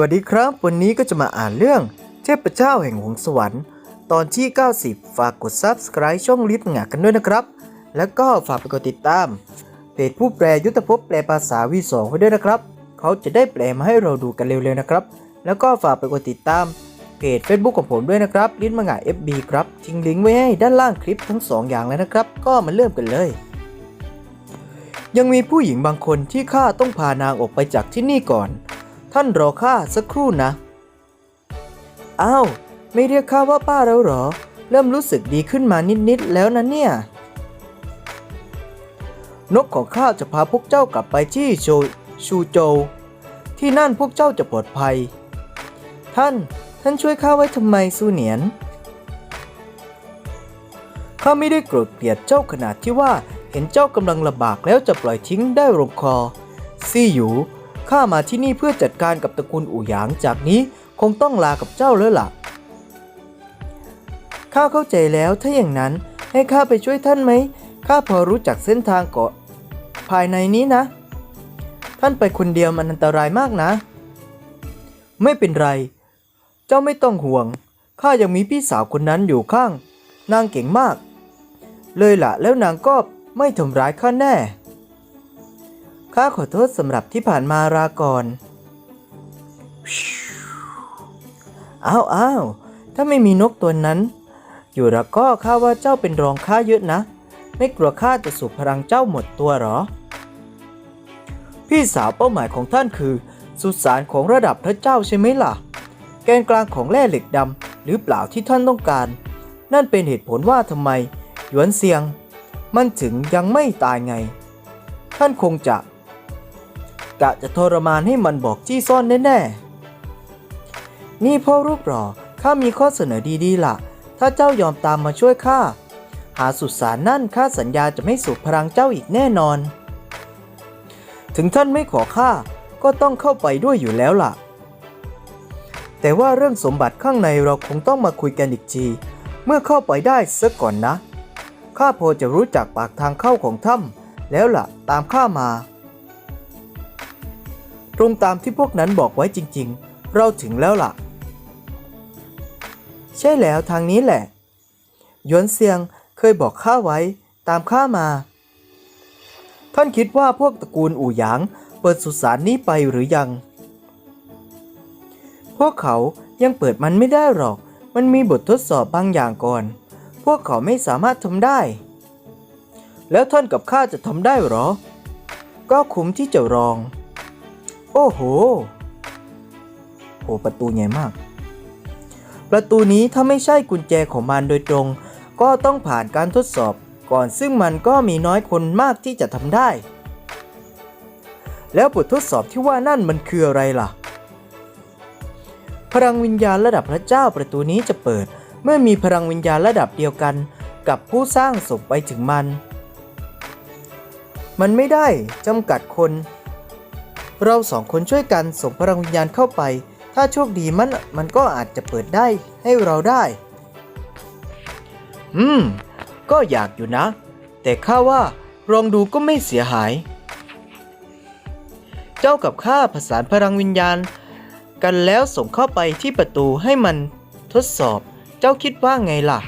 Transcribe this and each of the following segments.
วัสดีครับ วันนี้ก็จะมาอ่านเรื่อง เทพเจ้าแห่งหงสวรรค์ ตอนที่ 90 ฝากกด Subscribe ช่องลิฟต์หงากันด้วยนะครับ แล้วก็ฝากไปกดติดตาม เพจผู้แปลยุทธภพแปลภาษาวีสองไว้ด้วยนะครับ เขาจะได้แปลมาให้เราดูกันเร็วๆนะครับ แล้วก็ฝากไปกดติดตามเพจ Facebook ของผมด้วยนะครับลิฟต์มังงะ FB ครับทิ้งลิงก์ไว้ให้ด้านล่างคลิปทั้งสองอย่างเลยนะครับ ก็มาเริ่มกันเลย ยังมีผู้หญิงบางคนที่ข้าต้องพานางออกไปจากที่นี่ก่อน ท่านรอข้าสักครู่นะอ้าวไม่เรียกข้าว่าป้าแล้วหรอ เริ่มรู้สึกดีขึ้นมานิด ๆ แล้วนะเนี่ย นกของข้าจะพาพวกเจ้ากลับไปที่โชชูโจวที่นั่นพวกเจ้าจะปลอดภัย ท่านท่านช่วยข้าไว้ทำไมสูเหนียนข้าไม่ได้โกรธเกลียดเจ้าขนาดที่ว่าเห็นเจ้ากำลังลำบากแล้วจะปล่อยทิ้งได้ลงคอซี่หยู ข้ามาที่นี่เพื่อจัดการกับตระกูลอู่หยางจากนี้คงต้องลากับเจ้าแล้วล่ะ ข้าเข้าใจแล้วถ้าอย่างนั้นให้ข้าไปช่วยท่านไหม ข้าพอรู้จักเส้นทางเกาะภายในนี้นะ ท่านไปคนเดียวมันอันตรายมากนะ ไม่เป็นไร เจ้าไม่ต้องห่วง ข้ายังมีพี่สาวคนนั้นอยู่ข้าง นางเก่งมาก เลยล่ะแล้วนางก็ไม่ทำร้ายข้าแน่ ข้าขอโทษสำหรับที่ผ่านมาราก่อนอ้าวอ้าวถ้าไม่มีนกตัวนั้น อยู่ล้วก็ข้าว่าเจ้าเป็นรองข้าเยอะนะ ไม่กลัวข้าจะสูบพลังเจ้าหมดตัวหรอ พี่สาวเป้าหมายของท่านคือ สุสานของระดับพระเจ้าใช่ไหมล่ะ แกนกลางของแร่เหล็กดำหรือเปล่าที่ท่านต้องการ นั่นเป็นเหตุผลว่าทำไมหยวนเซียง มันถึงยังไม่ตายไง ท่านคงจะ กะจะทรมานให้มันบอกที่ซ่อนแน่ๆ นี่พ่อรูปหล่อข้ามีข้อเสนอดีๆล่ะ ถ้าเจ้ายอมตามมาช่วยข้า หาสุสานนั่นข้าสัญญาจะไม่สูบพลังเจ้าอีกแน่นอน ถึงท่านไม่ขอข้าก็ต้องเข้าไปด้วยอยู่แล้วล่ะ แต่ว่าเรื่องสมบัติข้างในเราคงต้องมาคุยกันอีกทีเมื่อเข้าไปได้ซะก่อนนะ ข้าพอจะรู้จักปากทางเข้าของถ้ำแล้วล่ะ ตามข้ามา ตรงตามที่พวกนั้นบอกไว้จริง ๆ เราถึงแล้วล่ะ ใช่แล้วทางนี้แหละยวนเซียงเคยบอกข้าไว้ตามข้ามา ท่านคิดว่าพวกตระกูลอู่หยางเปิดสุสานนี้ไปหรือยัง พวกเขายังเปิดมันไม่ได้หรอก มันมีบททดสอบบางอย่างก่อน พวกเขาไม่สามารถทำได้ แล้วท่านกับข้าจะทำได้หรอ ก็คุ้มที่จะรอง โอ้โห โหประตูใหญ่มาก ประตูนี้ถ้าไม่ใช่กุญแจของมันโดยตรง ก็ต้องผ่านการทดสอบก่อนซึ่งมันก็มีน้อยคนมากที่จะทำได้ แล้วบททดสอบที่ว่านั่นมันคืออะไรล่ะ พลังวิญญาณระดับพระเจ้าประตูนี้จะเปิด เมื่อมีพลังวิญญาณระดับเดียวกัน กับผู้สร้างส่งไปถึงมัน มันไม่ได้จำกัดคน เราสองคนช่วยกันส่งพลังวิญญาณเข้าไป ถ้าโชคดีมันมันก็อาจจะเปิดได้ให้เราได้ อืม ก็อยากอยู่นะ แต่ข้าว่าลองดูก็ไม่เสียหาย เจ้ากับข้าผสานพลังวิญญาณ กันแล้วส่งเข้าไปที่ประตูให้มันทดสอบ เจ้าคิดว่าไงล่ะ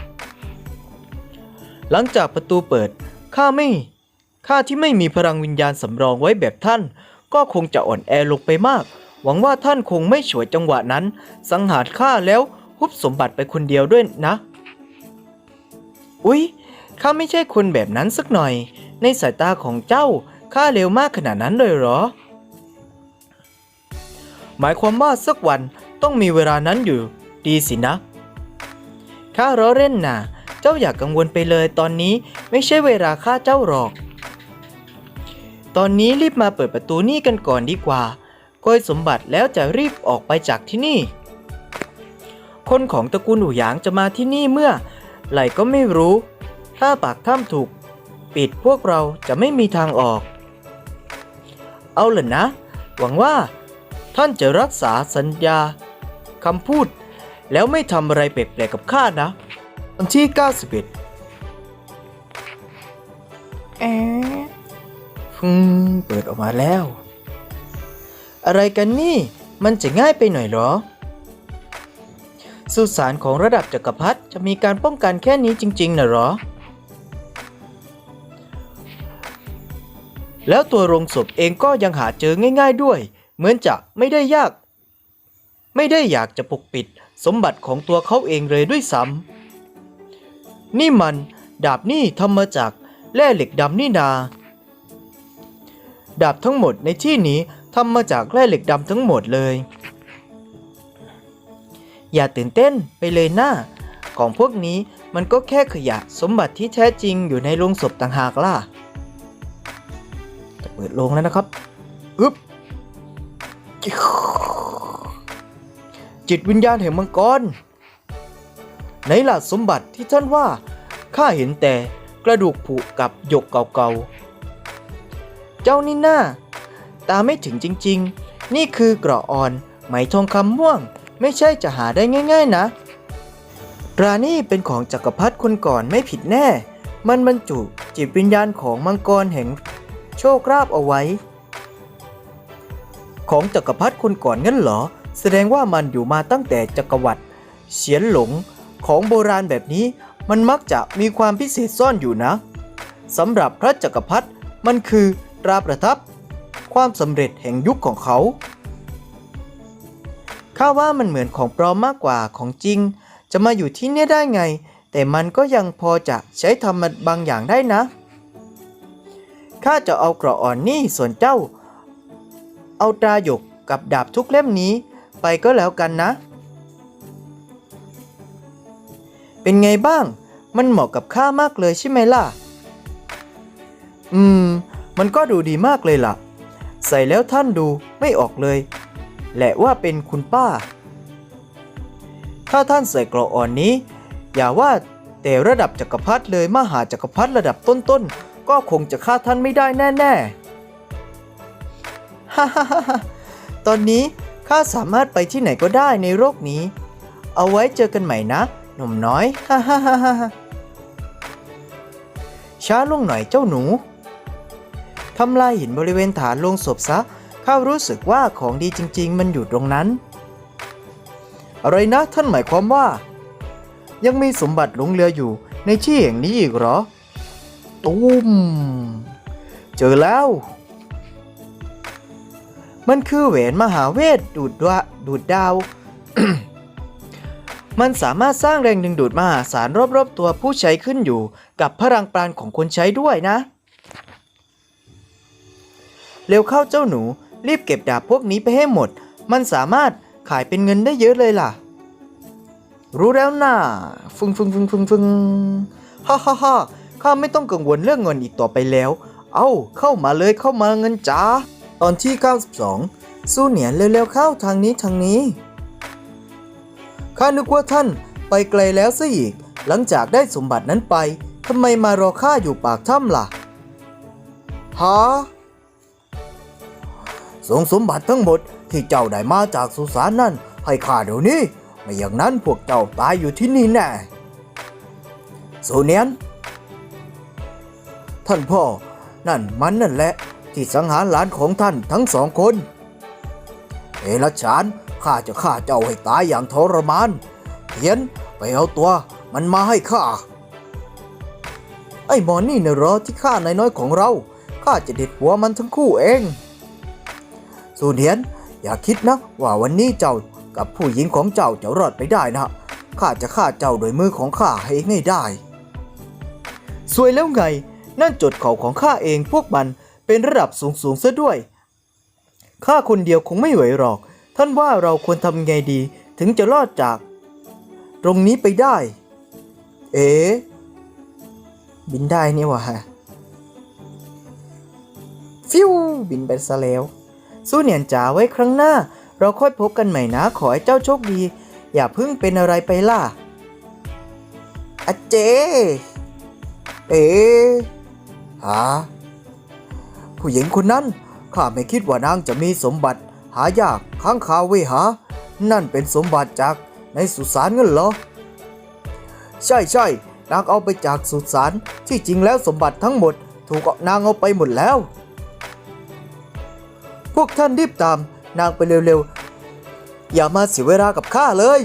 หลังจากประตูเปิดข้าไม่ข้าที่ไม่มีพลังวิญญาณสำรองไว้แบบท่าน ก็คงจะอ่อนแอลงไปมาก หวังว่าท่านคงไม่ฉวยจังหวะนั้น สังหารข้าแล้วฮุบสมบัติไปคนเดียวด้วยนะ อุ๊ยข้าไม่ใช่คนแบบนั้นสักหน่อย ในสายตาของเจ้าข้าเร็วมากขนาดนั้นเลยเหรอ หมายความว่าสักวันต้องมีเวลานั้นอยู่ ดีสินะข้าล้อเล่นนะเจ้าอย่ากกังวลไปเลยตอนนี้ไม่ใช่เวลาข้าเจ้าหรอก ตอนนี้รีบมาเปิดประตูนี่กันก่อนดีกว่าโกยสมบัติแล้วจะรีบออกไปจากที่นี่ คนของตระกูลอู่หยางจะมาที่นี่เมื่อไหร่ก็ไม่รู้ ถ้าปากถ้ำถูก ปิดพวกเราจะไม่มีทางออก เอาล่ะนะ หวังว่า ท่านจะรักษาสัญญาคำพูด แล้วไม่ทำอะไรแปลกๆกับข้านะ ตอนที่ 91แอ ฟึ่งเปิดออกมาแล้ว อะไรกันนี่ มันจะง่ายไปหน่อยหรอ สุสานของระดับจักรพรรดิจะมีการป้องกันแค่นี้จริงๆนะหรอ แล้วตัวโรงศพเองก็ยังหาเจอง่าย ๆด้วย เหมือนจะไม่ได้ยาก ไม่ได้อยากจะปกปิดสมบัติของตัวเขาเองเลยด้วยซ้ำนี่มันดาบนี่ทำมาจากแร่เหล็กดำนี่นา ดาบทั้งหมดในที่นี้ทำมาจากแร่เหล็กดำทั้งหมดเลย อย่าตื่นเต้นไปเลยน้าของพวกนี้มันก็แค่ขยะสมบัติที่แท้จริงอยู่ในโรงศพต่างหากล่ะ จะเปิดโรงแล้วนะครับอึ๊บจิตวิญญาณแห่งมังกรไหล่ะสมบัติที่ท่านว่าข้าเห็นแต่กระดูกผุกับหยกเก่าๆ จ้านี่นาตาไม่ถึงจริงๆ นี่คือเกราะอ่อน ไหมทองคำม่วง ไม่ใช่จะหาได้ง่าย ๆนะ รานี่เป็นของจักรพรรดิคนก่อนไม่ผิดแน่ มันบรรจุจิตวิญญาณของมังกรแห่งโชคราบเอาไว้ ของจักรพรรดิคนก่อนงั้นเหรอ แสดงว่ามันอยู่มาตั้งแต่จักรวรรดิเฉียนหลงของโบราณแบบนี้มันมักจะมีความพิเศษซ่อนอยู่นะสำหรับพระจักรพรรดิมันคือ ตราประทับ ความสำเร็จแห่งยุคของเขาข้าว่ามันเหมือนของปลอมมากกว่าของจริง จะมาอยู่ที่นี่ได้ไง แต่มันก็ยังพอจะใช้ทำมันบางอย่างได้นะข้าจะเอาเกราะอ่อนนี่ส่วนเจ้า เอาตราหยกกับดาบทุกเล่มนี้ไปก็แล้วกันนะ เป็นไงบ้าง มันเหมาะกับข้ามากเลยใช่ไหมล่ะ อืม มันก็ดูดีมากเลยล่ะ ใส่แล้วท่านดูไม่ออกเลยแหละว่าเป็นคุณป้า ถ้าท่านใส่เกราะอ่อนนี้ อย่าว่าแต่ระดับจักรพรรดิเลยมหาจักรพรรดิระดับต้นๆ ก็คงจะฆ่าท่านไม่ได้แน่ๆฮ่าฮ่าฮ่าฮ่าตอนนี้ข้าสามารถไปที่ไหนก็ได้ในโลกนี้ เอาไว้เจอกันใหม่นะ หนุ่มน้อย ฮ่าฮ่าฮ่าฮ่าช้าลงหน่อยเจ้าหนู ทำลายหินบริเวณฐานโลงศพซะ ข้ารู้สึกว่าของดีจริง ๆ มันอยู่ตรงนั้น อะไรนะท่านหมายความว่า ยังมีสมบัติหลงเหลืออยู่ในที่แห่งนี้อีกเหรอ ตุ้ม เจอแล้ว มันคือแหวนมหาเวทดูดดวดูดดาว มันสามารถสร้างแรงดึงดูดมหาศาลรอบๆตัวผู้ใช้ขึ้นอยู่กับพลังปราณของคนใช้ด้วยนะ เร็วเข้าเจ้าหนู รีบเก็บดาบพวกนี้ไปให้หมด มันสามารถขายเป็นเงินได้เยอะเลยล่ะ รู้แล้วนะ่าฟึงฟึงฟึงฟึงฟึงฮ่าฮ่าฮ่าข้าไม่ต้องกังวลเรื่องเงินอีกต่อไปแล้ว เอาเข้ามาเลยเข้ามาเงินจ้า ตอนที่ 92 สู้เหนียนเร็วๆเข้าทางนี้ทางนี้ข้านึกว่าท่านไปไกลแล้วซะอีก หลังจากได้สมบัตินั้นไปทำไมมารอข้าอยู่ปากถ้ำล่ะฮะ ส่งสมบัติทั้งหมดที่เจ้าได้มาจากสุสานนั่น ให้ข้าเดี๋ยวนี้ ไม่อย่างนั้นพวกเจ้าตายอยู่ที่นี่แน่โซเนียน ท่านพ่อ นั่นมันนั่นแหละ ที่สังหารหลานของท่านทั้งสองคน เอรัชฉานข้าจะฆ่าเจ้าให้ตายอย่างทรมานเทียนไปเอาตัวมันมาให้ข้า ไอ้หมอนี่นะเหรอที่ฆ่านายน้อยของเรา ข้าจะเด็ดหัวมันทั้งคู่เอง สูเนียน อย่าคิดนะว่าวันนี้เจ้ากับผู้หญิงของเจ้าจะรอดไปได้นะข้าจะฆ่าเจ้าโดยมือของข้าให้ง่ายได้ สวยแล้วไง นั่นจดเข่าของข้าเองพวกมันเป็นระดับสูงสูงซะด้วย ข้าคนเดียวคงไม่ไหวหรอก ท่านว่าเราควรทำไงดีถึงจะรอดจาก ตรงนี้ไปได้ เอ๋บินได้นี่หวะฟิวบินไปซะแล้ว สู้เนียนจ๋าไว้ครั้งหน้า เราค่อยพบกันใหม่นะขอให้เจ้าโชคดี อย่าเพิ่งเป็นอะไรไปล่ะอะเจ เอ๋หาผู้หญิงคนนั้นข้าไม่คิดว่านางจะมีสมบัติ หายากค้างคาวเวหา นั่นเป็นสมบัติจากในสุสานเงินเหรอ ใช่ใช่นางเอาไปจากสุสานที่จริงแล้วสมบัติทั้งหมด ถูกนางเอาไปหมดแล้ว วกท่านรีบตามนางไปเร็วๆ อย่ามาเสียเวลากับข้าเลย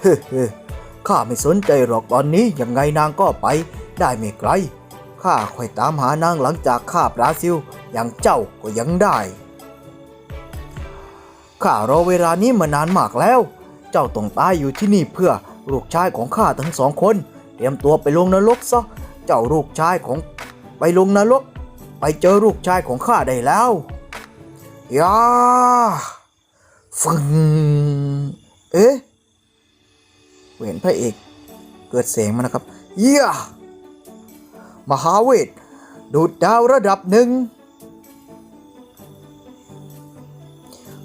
เฮ้เฮ้ข้าไม่สนใจหรอกตอนนี้ยังไงนางก็ไป ได้ไม่ไกล ข้าคอยตามหานางหลังจากข้าบราซิล อย่างเจ้าก็ยังได้ ข้ารอเวลานี้มานานมากแล้ว เจ้าต้องตายอยู่ที่นี่เพื่อลูกชายของข้าทั้งสองคน เตรียมตัวไปลงนรกซะ เจ้าลูกชายของไปลงนรก ไปเจอลูกชายของข้าได้แล้ว ยาฟึงเอ๊ะเห็นพระเอกเกิดเสียงมานะครับ เยี่ยมหาเวท ดูดดาวระดับหนึ่ง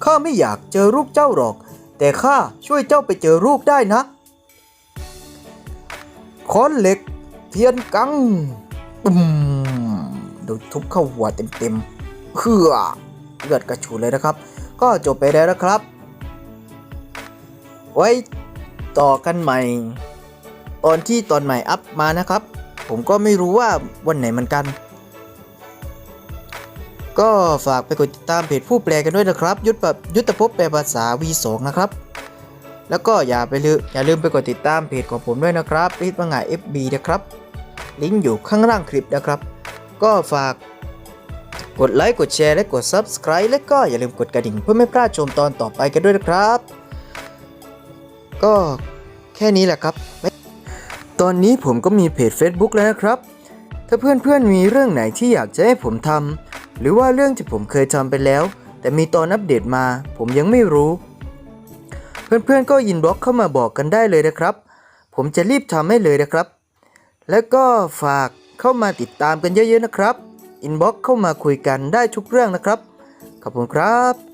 ข้าไม่อยากเจอลูกเจ้าหรอก แต่ข้าช่วยเจ้าไปเจอลูกได้นะค้อนเหล็ก เทียนกังอืมดูทุบเข้าหัวเต็มๆเพื่อ เลือดกระฉูดเลยนะครับ ก็จบไปแล้วนะครับ ไว้ต่อกันใหม่ ตอนที่ตอนใหม่อัพมานะครับ ผมก็ไม่รู้ว่าวันไหนเหมือนกัน ก็ฝากไปกดติดตามเพจผู้แปลกันด้วยนะครับ ยุทธแบบยุทธภพแปลภาษา V2 นะครับแล้วก็อย่าไปลืมอย่าลืมไปกดติดตามเพจของผมด้วยนะครับรีดว่าไง FB นะครับ ลิงก์อยู่ข้างล่างคลิปนะครับ ก็ฝาก กดไลค์กดแชร์และกด Subscribe และก็อย่าลืมกดกระดิ่งเพื่อไม่พลาดชมตอนต่อไปกันด้วยนะครับ ก็แค่นี้แหละครับ ตอนนี้ผมก็มีเพจ Facebook แล้วนะครับ ถ้าเพื่อนๆมีเรื่องไหนที่อยากจะให้ผมทำหรือว่าเรื่องที่ผมเคยทำไปแล้ว แต่มีตอนอัปเดตมา ผมยังไม่รู้ เพื่อนๆก็ยินบล็อกเข้ามาบอกกันได้เลยนะครับ ผมจะรีบทำให้เลยนะครับ แล้วก็ฝากเข้ามาติดตามกันเยอะๆนะครับ อินบ็อกเข้ามาคุยกันได้ทุกเรื่องนะครับ ขอบคุณครับ